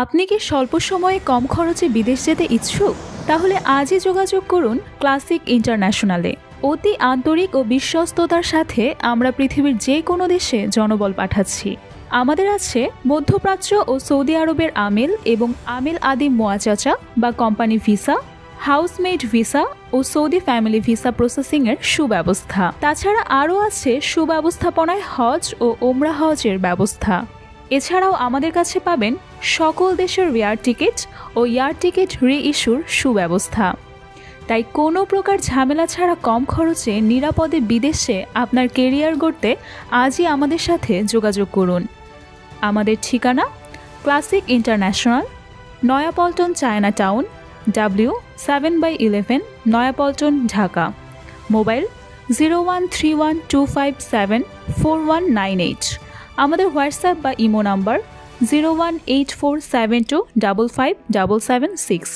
আপনি কি স্বল্প সময়ে কম খরচে বিদেশ যেতে ইচ্ছুক? তাহলে আজই যোগাযোগ করুন ক্লাসিক ইন্টারন্যাশনালে। অতি আন্তরিক ও বিশ্বস্ততার সাথে আমরা পৃথিবীর যে কোনো দেশে জনবল পাঠাচ্ছি। আমাদের আছে মধ্যপ্রাচ্য ও সৌদি আরবের আমেল এবং আমেল আদি মোয়াচাচা বা কোম্পানি ভিসা হাউসমেড ভিসা ও সৌদি ফ্যামিলি ভিসা প্রসেসিংয়ের সুব্যবস্থা। তাছাড়া আরও আছে সুব্যবস্থাপনায় হজ ও ওমরা হজের ব্যবস্থা। এছাড়াও আমাদের কাছে পাবেন সকল দেশের এয়ার টিকিট ও এয়ার টিকিট রি ইস্যুর সুব্যবস্থা। তাই কোনো প্রকার ঝামেলা ছাড়া কম খরচে নিরাপদে বিদেশে আপনার কেরিয়ার গড়তে আজই আমাদের সাথে যোগাযোগ করুন। আমাদের ঠিকানা classic international, Nayapaltan China town, W seven by eleven, Nayapaltan, Dhaka. Mobile zero one three one two five seven four one nine eight. আমাদের হোয়াটসঅ্যাপ বা imo number zero one eight four seven two double five double seven six.